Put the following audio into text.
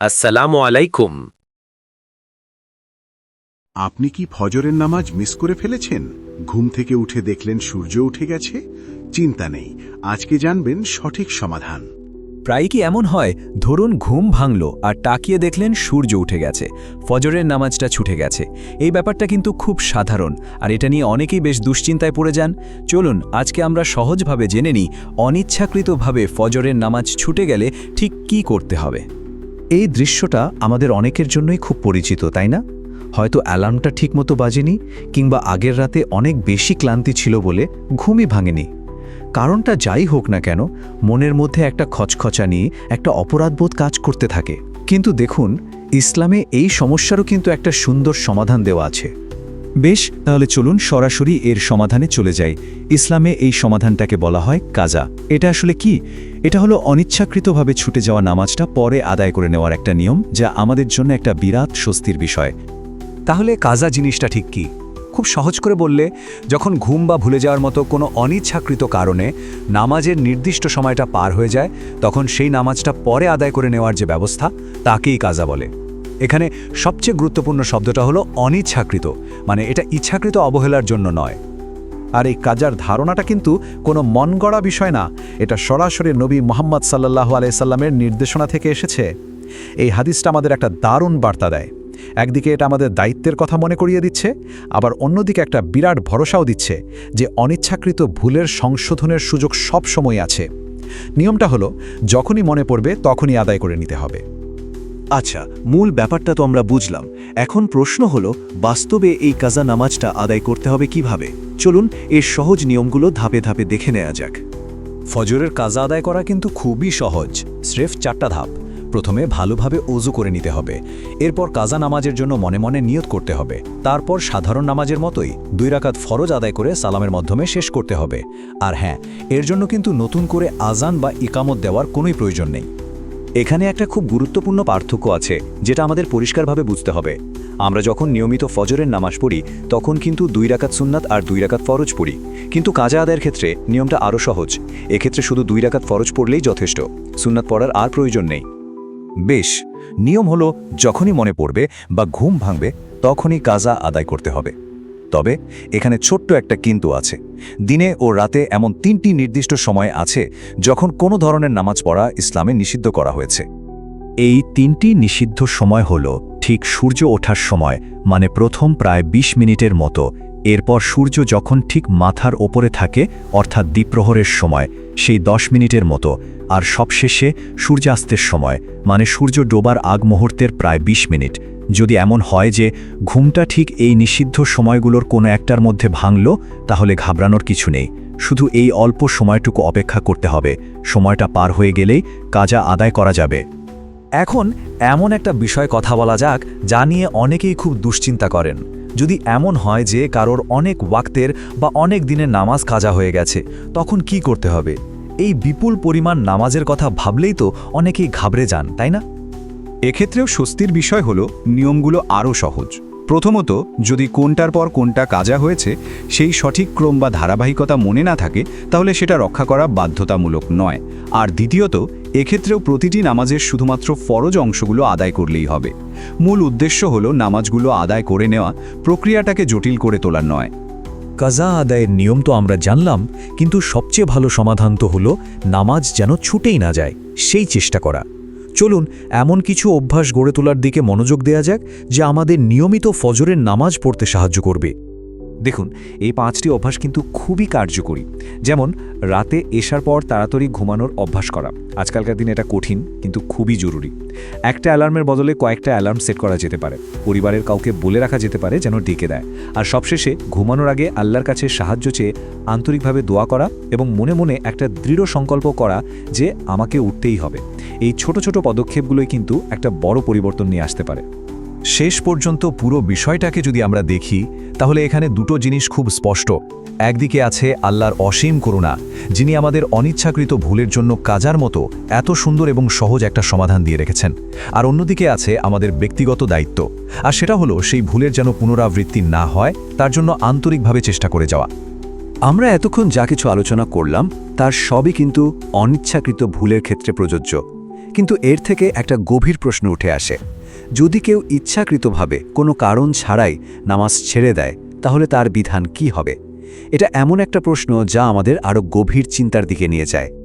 আসসালামু আলাইকুম। আপনি কি ফজরের নামাজ মিস করে ফেলেছেন? ঘুম থেকে উঠে দেখলেন সূর্য উঠে গেছে? চিন্তা নেই আজকে জানবেন সঠিক সমাধান। প্রায় কি এমন হয়? ধরুন ঘুম ভাঙল আর তাকিয়ে দেখলেন সূর্য উঠে গেছে ফজরের নামাজটা ছুটে গেছে। এই ব্যাপারটা কিন্তু খুব সাধারণ আর এটা নিয়ে অনেকেই বেশ দুশ্চিন্তায় পড়ে যান। চলুন আজকে আমরা সহজভাবে জেনে নিই অনিচ্ছাকৃতভাবে ফজরের নামাজ ছুটে গেলে ঠিক কি করতে হবে। এই দৃশ্যটা আমাদের অনেকের জন্যই খুব পরিচিত, তাই না? হয়তো অ্যালার্মটা ঠিকমতো বাজেনি, কিংবা আগের রাতে অনেক বেশি ক্লান্তি ছিল বলে ঘুমই ভাঙেনি। কারণটা যাই হোক না কেন, মনের মধ্যে একটা খচখচা নিয়ে একটা অপরাধবোধ কাজ করতে থাকে। কিন্তু দেখুন, ইসলামে এই সমস্যারও কিন্তু একটা সুন্দর সমাধান দেওয়া আছে। বেশ, তাহলে চলুন সরাসরি এর সমাধানে চলে যাই। ইসলামে এই সমাধানটাকে বলা হয় কাজা। এটা আসলে কি? এটা হলো অনিচ্ছাকৃতভাবে ছুটে যাওয়া নামাজটা পরে আদায় করে নেওয়ার একটা নিয়ম, যা আমাদের জন্য একটা বিরাট স্বস্তির বিষয়। তাহলে কাজা জিনিসটা ঠিক কি? খুব সহজ করে বললে, যখন ঘুম বা ভুলে যাওয়ার মতো কোনো অনিচ্ছাকৃত কারণে নামাজের নির্দিষ্ট সময়টা পার হয়ে যায়, তখন সেই নামাজটা পরে আদায় করে নেওয়ার যে ব্যবস্থা, তাকেই কাজা বলে। এখানে সবচেয়ে গুরুত্বপূর্ণ শব্দটা হলো অনিচ্ছাকৃত মানে এটা ইচ্ছাকৃত অবহেলার জন্য নয়। আর এই কাজার ধারণাটা কিন্তু কোনো মন গড়া বিষয় না, এটা সরাসরি নবী মোহাম্মদ সাল্লাহ আলাইসাল্লামের নির্দেশনা থেকে এসেছে। এই হাদিসটা আমাদের একটা দারুণ বার্তা দেয়। একদিকে এটা আমাদের দায়িত্বের কথা মনে করিয়ে দিচ্ছে, আবার অন্যদিকে একটা বিরাট ভরসাও দিচ্ছে যে অনিচ্ছাকৃত ভুলের সংশোধনের সুযোগ সব সময় আছে। নিয়মটা হলো, যখনই মনে পড়বে তখনই আদায় করে নিতে হবে। আচ্ছা মূল ব্যাপারটা তো আমরা বুঝলাম। এখন প্রশ্ন হলো, বাস্তবে এই কাজা নামাজটা আদায় করতে হবে কীভাবে? চলুন, এর সহজ নিয়মগুলো ধাপে ধাপে দেখে নেওয়া যাক। ফজরের কাজা আদায় করা কিন্তু খুবই সহজ, স্রেফ চারটা ধাপ। প্রথমে ভালোভাবে অজু করে নিতে হবে। এরপর কাজা নামাজের জন্য মনে মনে নিয়ত করতে হবে। তারপর সাধারণ নামাজের মতোই দুই রাকাত ফরজ আদায় করে সালামের মাধ্যমে শেষ করতে হবে। আর হ্যাঁ এর জন্য কিন্তু নতুন করে আজান বা ইকামত দেওয়ার কোনোই প্রয়োজন নেই। এখানে একটা খুব গুরুত্বপূর্ণ পার্থক্য আছে, যেটা আমাদের পরিষ্কারভাবে বুঝতে হবে। আমরা যখন নিয়মিত ফজরের নামাজ পড়ি, তখন কিন্তু দুই রাকাত সুন্নাত আর দুই রাকাত ফরজ পড়ি। কিন্তু কাজা আদায়ের ক্ষেত্রে নিয়মটা আরও সহজ। এক্ষেত্রে শুধু দুই রাকাত ফরজ পড়লেই যথেষ্ট। সুন্নাত পড়ার আর প্রয়োজন নেই। বেশ, নিয়ম হলো, যখনই মনে পড়বে বা ঘুম ভাঙবে, তখনই কাজা আদায় করতে হবে। তবে এখানে ছোট্ট একটা কিন্তু আছে। দিনে ও রাতে এমন তিনটি নির্দিষ্ট সময় আছে যখন কোনো ধরনের নামাজ পড়া ইসলামে নিষিদ্ধ করা হয়েছে। এই তিনটি নিষিদ্ধ সময় হল ঠিক সূর্য ওঠার সময় মানে প্রথম প্রায় ২০ মিনিটের মতো। এরপর সূর্য যখন ঠিক মাথার ওপরে থাকে, অর্থাৎ দ্বীপ্রহরের সময়, সেই দশ মিনিটের মতো। আর সবশেষে সূর্যাস্তের সময় মানে সূর্য ডোবার আগ মুহূর্তের প্রায় ২০ মিনিট। যদি এমন হয় যে ঘুমটা ঠিক এই নিষিদ্ধ সময়গুলোর কোনো একটার মধ্যে ভাঙল, তাহলে ঘাবড়ানোর কিছু নেই। শুধু এই অল্প সময়টুকু অপেক্ষা করতে হবে। সময়টা পার হয়ে গেলেই কাজা আদায় করা যাবে। এখন এমন একটা বিষয় কথা বলা যাক, যা নিয়ে অনেকেই খুব দুশ্চিন্তা করেন। যদি এমন হয় যে কারোর অনেক ওয়াক্তের বা অনেক দিনের নামাজ কাজা হয়ে গেছে, তখন কি করতে হবে? এই বিপুল পরিমাণ নামাজের কথা ভাবলেই তো অনেকেই ঘাবড়ে যান, তাই না? এক্ষেত্রেও স্বস্তির বিষয় হলো, নিয়মগুলো আরও সহজ। প্রথমত, যদি কোনটার পর কোনটা কাজা হয়েছে, সেই সঠিক ক্রম বা ধারাবাহিকতা মনে না থাকে, তাহলে সেটা রক্ষা করা বাধ্যতামূলক নয়। আর দ্বিতীয়ত, এক্ষেত্রেও প্রতিটি নামাজের শুধুমাত্র ফরজ অংশগুলো আদায় করলেই হবে। মূল উদ্দেশ্য হল নামাজগুলো আদায় করে নেওয়া, প্রক্রিয়াটাকে জটিল করে তোলা নয়। কাজা আদায়ের নিয়ম তো আমরা জানলাম, কিন্তু সবচেয়ে ভালো সমাধান তো হলো নামাজ যেন ছুটেই না যায়, সেই চেষ্টা করা। চলুন, এমন কিছু অভ্যাস গড়ে তোলার দিকে মনোযোগ দেয়া যাক, যা আমাদের নিয়মিত ফজরের নামাজ পড়তে সাহায্য করবে। দেখুন, এই পাঁচটি অভ্যাস কিন্তু খুবই কার্যকরী। যেমন, রাতে এসার পর তাড়াতাড়ি ঘুমানোর অভ্যাস করা। আজকালকার দিনে এটা কঠিন, কিন্তু খুবই জরুরি। একটা অ্যালার্মের বদলে কয়েকটা অ্যালার্ম সেট করা যেতে পারে। পরিবারের কাউকে বলে রাখা যেতে পারে যেন ডেকে দেয়। আর সবশেষে, ঘুমানোর আগে আল্লাহর কাছে সাহায্য চেয়ে আন্তরিকভাবে দোয়া করা এবং মনে মনে একটা দৃঢ় সংকল্প করা যে আমাকে উঠতেই হবে। এই ছোট ছোট পদক্ষেপগুলোই কিন্তু একটা বড় পরিবর্তন নিয়ে আসতে পারে। শেষ পর্যন্ত পুরো বিষয়টাকে যদি আমরা দেখি, তাহলে এখানে দুটো জিনিস খুব স্পষ্ট। একদিকে আছে আল্লাহর অসীম করুণা, যিনি আমাদের অনিচ্ছাকৃত ভুলের জন্য কাজার মতো এত সুন্দর এবং সহজ একটা সমাধান দিয়ে রেখেছেন। আর অন্যদিকে আছে আমাদের ব্যক্তিগত দায়িত্ব, আর সেটা হলো সেই ভুলের যেন পুনরাবৃত্তি না হয়, তার জন্য আন্তরিকভাবে চেষ্টা করে যাওয়া। আমরা এতক্ষণ যা কিছু আলোচনা করলাম, তার সবই কিন্তু অনিচ্ছাকৃত ভুলের ক্ষেত্রে প্রযোজ্য। কিন্তু এর থেকে একটা গভীর প্রশ্ন উঠে আসে। যদি কেউ ইচ্ছাকৃতভাবে কোনো কারণ ছাড়াই নামাজ ছেড়ে দেয়, তাহলে তার বিধান কি হবে? এটা এমন একটা প্রশ্ন যা আমাদের আরও গভীর চিন্তার দিকে নিয়ে যায়।